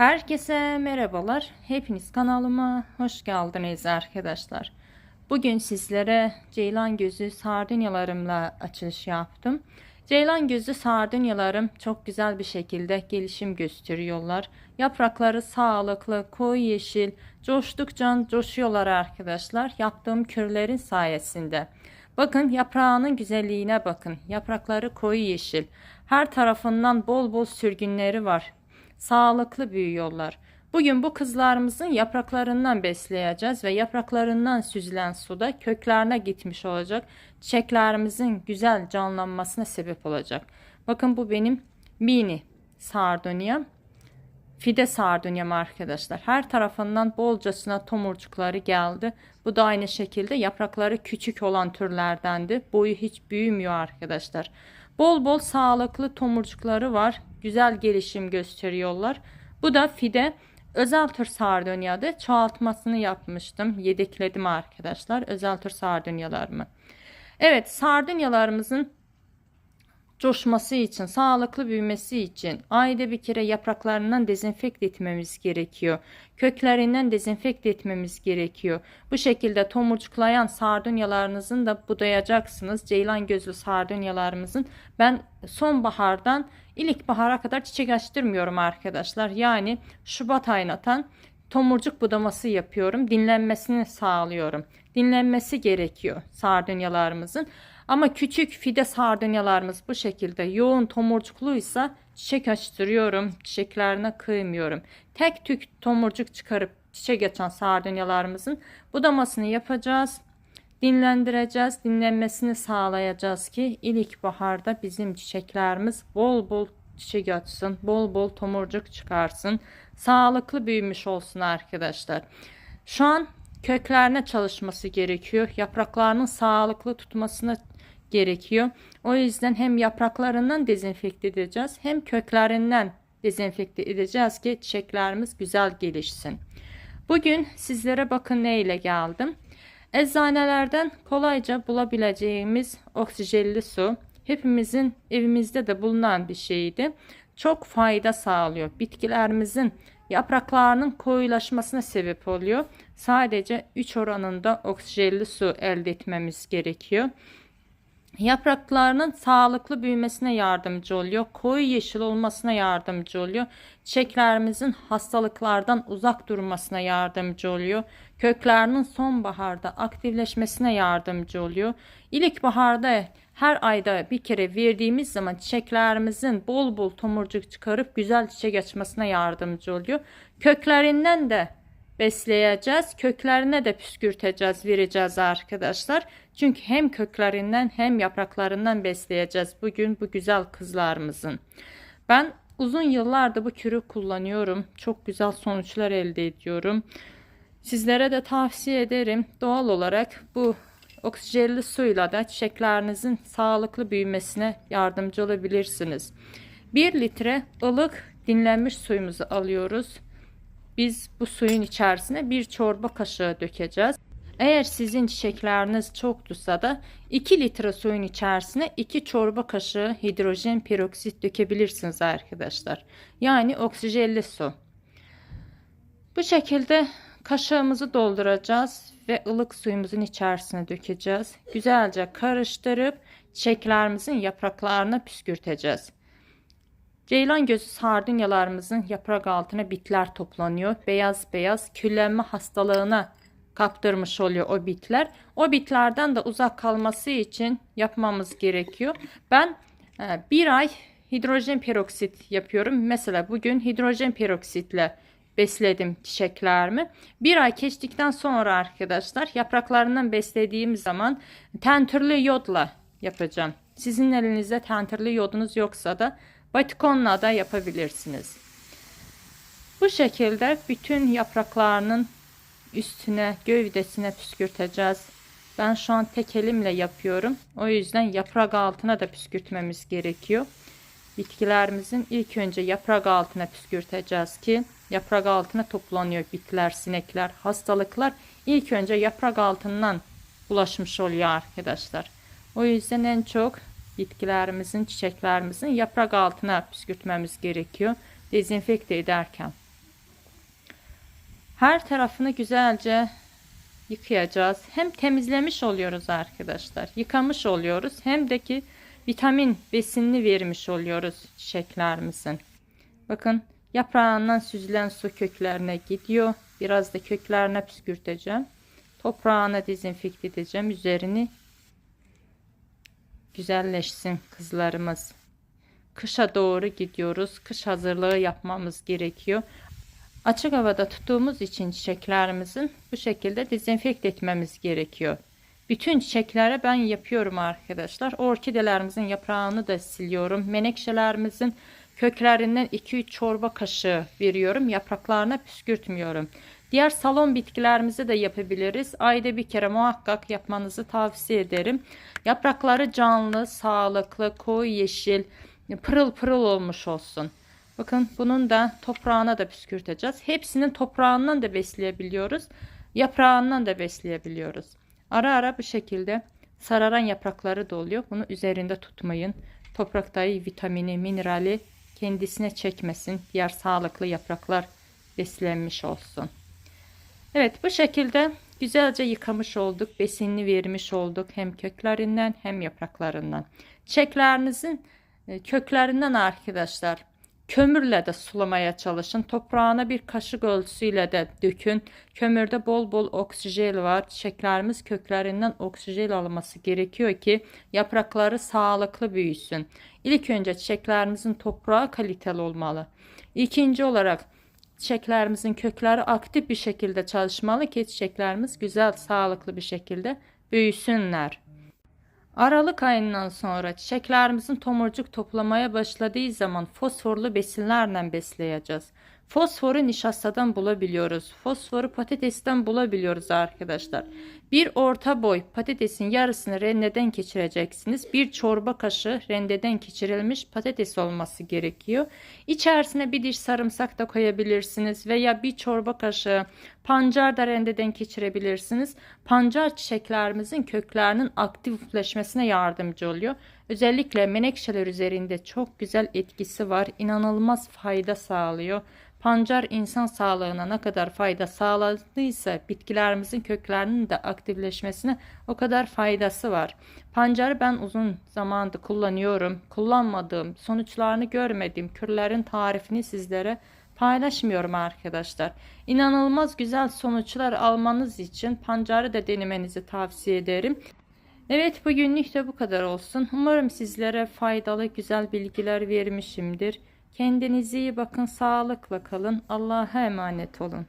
Herkese merhabalar. Hepiniz kanalıma hoş geldiniz arkadaşlar. Bugün sizlere ceylan gözü sardunyalarımla açılış yaptım. Ceylan gözü sardunyalarım çok güzel bir şekilde gelişim gösteriyorlar. Yaprakları sağlıklı, koyu yeşil, coştukça coşuyorlar arkadaşlar. Yaptığım kürlerin sayesinde. Bakın yaprağının güzelliğine bakın. Yaprakları koyu yeşil. Her tarafından bol bol sürgünleri var sağlıklı büyüyorlar. Bugün bu kızlarımızın yapraklarından besleyeceğiz ve yapraklarından süzülen suda köklerine gitmiş olacak. Çiçeklerimizin güzel canlanmasına sebep olacak. Bakın bu benim mini sardunyam. Fide sardunyam arkadaşlar. Her tarafından bolcasına tomurcukları geldi. Bu da aynı şekilde yaprakları küçük olan türlerdendi. Boyu hiç büyümüyor arkadaşlar. Bol bol sağlıklı tomurcukları var. Güzel gelişim gösteriyorlar. Bu da fide özel tür sardunyadı. Çoğaltmasını yapmıştım. Yedekledim arkadaşlar. Özel tür sardunyalarımı. Evet sardunyalarımızın coşması için, sağlıklı büyümesi için ayda bir kere yapraklarından dezenfekte etmemiz gerekiyor. Köklerinden dezenfekte etmemiz gerekiyor. Bu şekilde tomurcuklayan sardunyalarınızın da budayacaksınız. Ceylan gözlü sardunyalarımızın ben sonbahardan ilkbahara kadar çiçek açtırmıyorum arkadaşlar. Yani Şubat ayına tomurcuk budaması yapıyorum. Dinlenmesini sağlıyorum. Dinlenmesi gerekiyor sardunyalarımızın. Ama küçük fide sardunyalarımız bu şekilde yoğun tomurcukluysa çiçek açtırıyorum. Çiçeklerine kıymıyorum. Tek tük tomurcuk çıkarıp çiçek açan sardunyalarımızın budamasını yapacağız. Dinlendireceğiz. Dinlenmesini sağlayacağız ki ilkbaharda bizim çiçeklerimiz bol bol çiçek açsın. Bol bol tomurcuk çıkarsın. Sağlıklı büyümüş olsun arkadaşlar. Şu an köklerine çalışması gerekiyor. Yapraklarının sağlıklı tutmasına gerekiyor. O yüzden hem yapraklarından dezenfekte edeceğiz hem köklerinden dezenfekte edeceğiz ki çiçeklerimiz güzel gelişsin. Bugün sizlere bakın ne ile geldim. Eczanelerden kolayca bulabileceğimiz oksijenli su hepimizin evimizde de bulunan bir şeydi. Çok fayda sağlıyor. Bitkilerimizin yapraklarının koyulaşmasına sebep oluyor. Sadece 3 oranında oksijenli su elde etmemiz gerekiyor. Yapraklarının sağlıklı büyümesine yardımcı oluyor. Koyu yeşil olmasına yardımcı oluyor. Çiçeklerimizin hastalıklardan uzak durmasına yardımcı oluyor. Köklerinin sonbaharda aktifleşmesine yardımcı oluyor. İlkbaharda her ayda bir kere verdiğimiz zaman çiçeklerimizin bol bol tomurcuk çıkarıp güzel çiçek açmasına yardımcı oluyor. Köklerinden de besleyeceğiz. Köklerine de püskürteceğiz, vereceğiz arkadaşlar. Çünkü hem köklerinden hem yapraklarından besleyeceğiz bugün bu güzel kızlarımızın. Ben uzun yıllardır bu kürü kullanıyorum. Çok güzel sonuçlar elde ediyorum. Sizlere de tavsiye ederim. Doğal olarak bu oksijenli suyla da çiçeklerinizin sağlıklı büyümesine yardımcı olabilirsiniz. 1 litre ılık dinlenmiş suyumuzu alıyoruz. Biz bu suyun içerisine bir çorba kaşığı dökeceğiz. Eğer sizin çiçekleriniz çoktusa da 2 litre suyun içerisine 2 çorba kaşığı hidrojen peroksit dökebilirsiniz arkadaşlar. Yani oksijenli su. Bu şekilde kaşığımızı dolduracağız ve ılık suyumuzun içerisine dökeceğiz. Güzelce karıştırıp çiçeklerimizin yapraklarına püskürteceğiz. Ceylan gözü sardunyalarımızın yaprak altına bitler toplanıyor. Beyaz beyaz küllenme hastalığına kaptırmış oluyor o bitler. O bitlerden de uzak kalması için yapmamız gerekiyor. Ben e, bir ay hidrojen peroksit yapıyorum. Mesela bugün hidrojen peroksitle besledim çiçeklerimi. Bir ay geçtikten sonra arkadaşlar yapraklarından beslediğim zaman tentürlü yodla yapacağım. Sizin elinizde tentürlü yodunuz yoksa da Batikonla da yapabilirsiniz. Bu şekilde bütün yapraklarının üstüne, gövdesine püskürteceğiz. Ben şu an tek elimle yapıyorum. O yüzden yaprak altına da püskürtmemiz gerekiyor. Bitkilerimizin ilk önce yaprak altına püskürteceğiz ki yaprak altına toplanıyor bitkiler, sinekler, hastalıklar ilk önce yaprak altından bulaşmış oluyor arkadaşlar. O yüzden en çok bitkilerimizin, çiçeklerimizin yaprak altına püskürtmemiz gerekiyor. Dezenfekte ederken. Her tarafını güzelce yıkayacağız. Hem temizlemiş oluyoruz arkadaşlar. Yıkamış oluyoruz. Hem de ki vitamin besinini vermiş oluyoruz çiçeklerimizin. Bakın yaprağından süzülen su köklerine gidiyor. Biraz da köklerine püskürteceğim. Toprağına dezenfekte edeceğim. Üzerini güzelleşsin kızlarımız. Kışa doğru gidiyoruz. Kış hazırlığı yapmamız gerekiyor. Açık havada tuttuğumuz için çiçeklerimizin bu şekilde dezenfekte etmemiz gerekiyor. Bütün çiçeklere ben yapıyorum arkadaşlar. Orkidelerimizin yaprağını da siliyorum. Menekşelerimizin köklerinden 2-3 çorba kaşığı veriyorum. Yapraklarına püskürtmüyorum. Diğer salon bitkilerimizi de yapabiliriz. Ayda bir kere muhakkak yapmanızı tavsiye ederim. Yaprakları canlı, sağlıklı, koyu yeşil, pırıl pırıl olmuş olsun. Bakın bunun da toprağına da püskürteceğiz. Hepsinin toprağından da besleyebiliyoruz. Yaprağından da besleyebiliyoruz. Ara ara bu şekilde sararan yaprakları da oluyor. Bunu üzerinde tutmayın. Topraktaki vitamini, minerali kendisine çekmesin. Diğer sağlıklı yapraklar beslenmiş olsun. Evet bu şekilde güzelce yıkamış olduk. Besinini vermiş olduk. Hem köklerinden hem yapraklarından. Çiçeklerinizin e, köklerinden arkadaşlar kömürle de sulamaya çalışın. Toprağına bir kaşık ölçüsüyle de dökün. Kömürde bol bol oksijen var. Çiçeklerimiz köklerinden oksijen alması gerekiyor ki yaprakları sağlıklı büyüsün. İlk önce çiçeklerimizin toprağı kaliteli olmalı. İkinci olarak çiçeklerimizin kökleri aktif bir şekilde çalışmalı ki çiçeklerimiz güzel, sağlıklı bir şekilde büyüsünler. Aralık ayından sonra çiçeklerimizin tomurcuk toplamaya başladığı zaman fosforlu besinlerle besleyeceğiz. Fosforu nişastadan bulabiliyoruz. Fosforu patatesten bulabiliyoruz arkadaşlar. Bir orta boy patatesin yarısını rendeden geçireceksiniz. Bir çorba kaşığı rendeden geçirilmiş patates olması gerekiyor. İçerisine bir diş sarımsak da koyabilirsiniz veya bir çorba kaşığı pancar da rendeden geçirebilirsiniz. Pancar çiçeklerimizin köklerinin aktifleşmesine yardımcı oluyor. Özellikle menekşeler üzerinde çok güzel etkisi var. İnanılmaz fayda sağlıyor. Pancar insan sağlığına ne kadar fayda sağladıysa bitkilerimizin köklerinin de aktifleşmesine o kadar faydası var. Pancarı ben uzun zamandır kullanıyorum. Kullanmadığım, sonuçlarını görmediğim kürlerin tarifini sizlere paylaşmıyorum arkadaşlar. İnanılmaz güzel sonuçlar almanız için pancarı da denemenizi tavsiye ederim. Evet bugünlük de bu kadar olsun. Umarım sizlere faydalı güzel bilgiler vermişimdir. Kendinize iyi bakın, sağlıkla kalın. Allah'a emanet olun.